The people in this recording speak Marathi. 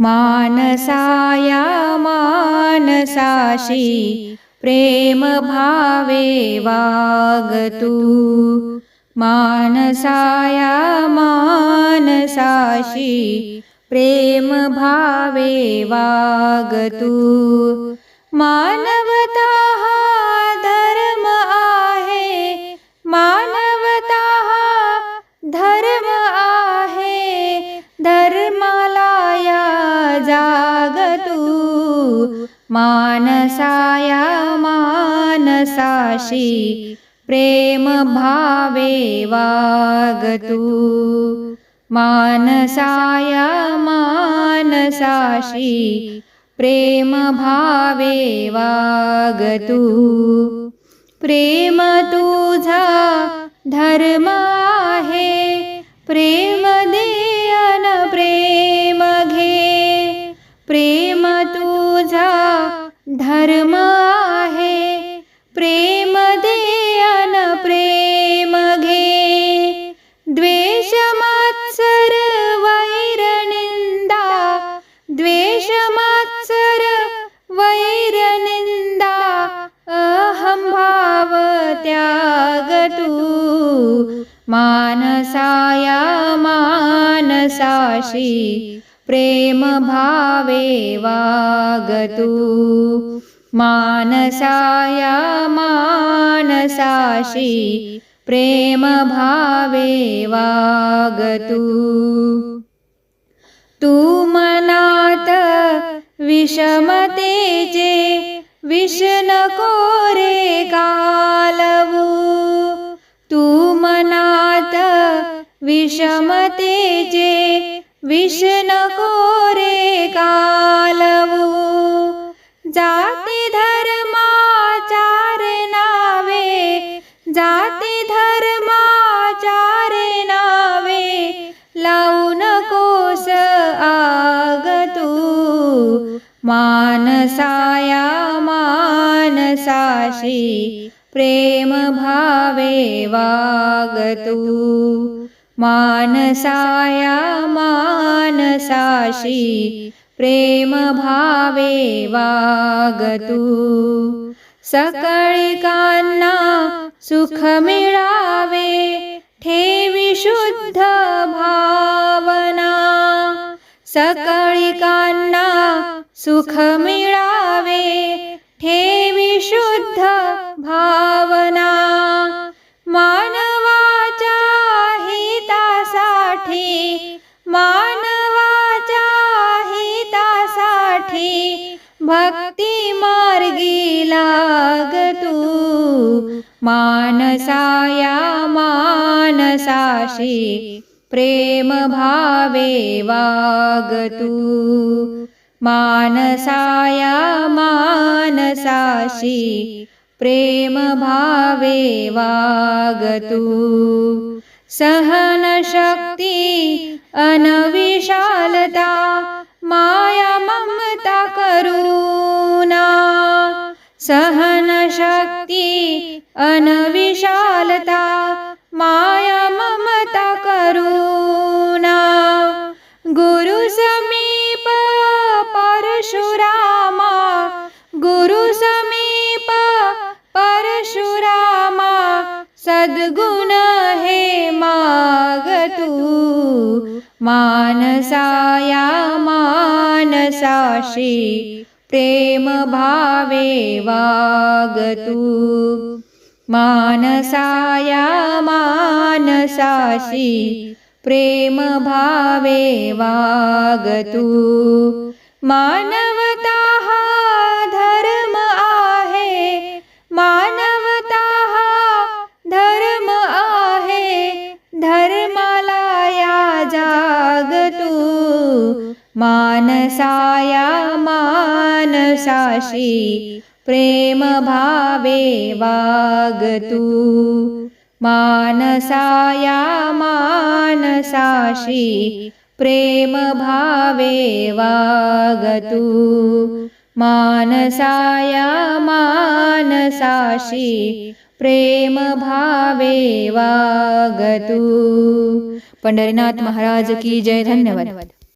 मानसाया मानसाशी प्रेम भावे वागतू। मानसाया मानसाशी प्रेम भावे वागतू। मानवता मानसाया मानसाशी प्रेम भावे वागतू। मानसाया मानसाशी प्रेम भावे वागतू। प्रेम तुझा धर्म आहे धर्म आहे. प्रेम देयन प्रेम घे. द्वेष मात्सर वैर निंदा. द्वेष मात्सर वैर निंदा. अहं भाव त्याग तू. मानसाया मानसाशी प्रेमभावेवागतु। मानसाया मानसाशि प्रेमभावेवागतु। तु मनात विषमते चे विष्णकोरे कालवु। तु मनात विषमतेजे नको रे घालवू जाती धर्माचार नावे जाती धर्माचार नावे लावू नकोस आग तू मानसाया मानसाशी प्रेम भावे वागतू. मानसाया मानसाशी प्रेम भावे वागतू। सकळिकांना सुख मिळावे ठेवी शुद्ध भावना। सकळिकांना सुख मिळावे मानवाच्या हितासाठी भक्ती मार्गी लागतू मानसाया मानसाशी प्रेम भावे वागतू मानसाया मानसाशी प्रेम भावे वागतू सहनशक्ती अनविशालता माया ममता करुणा। सहनशक्ती अनविशालता माया ममता करुणा। गुरु समीप परशुरामा गुरु समीप परशुरामा सद्गुण मानसाया मानसाशी प्रेम भावे वागतु। मानसाया मानसाशी प्रेम भावे वागतू। मानव मनसाया मानसाशी प्रेम भावे वागतू। मानसाया मानसाशी प्रेम भावे वागतू। मानसाया मानसाशी प्रेम भावे वागतू। पंढरीनाथ महाराज की जय। धन्यवाद।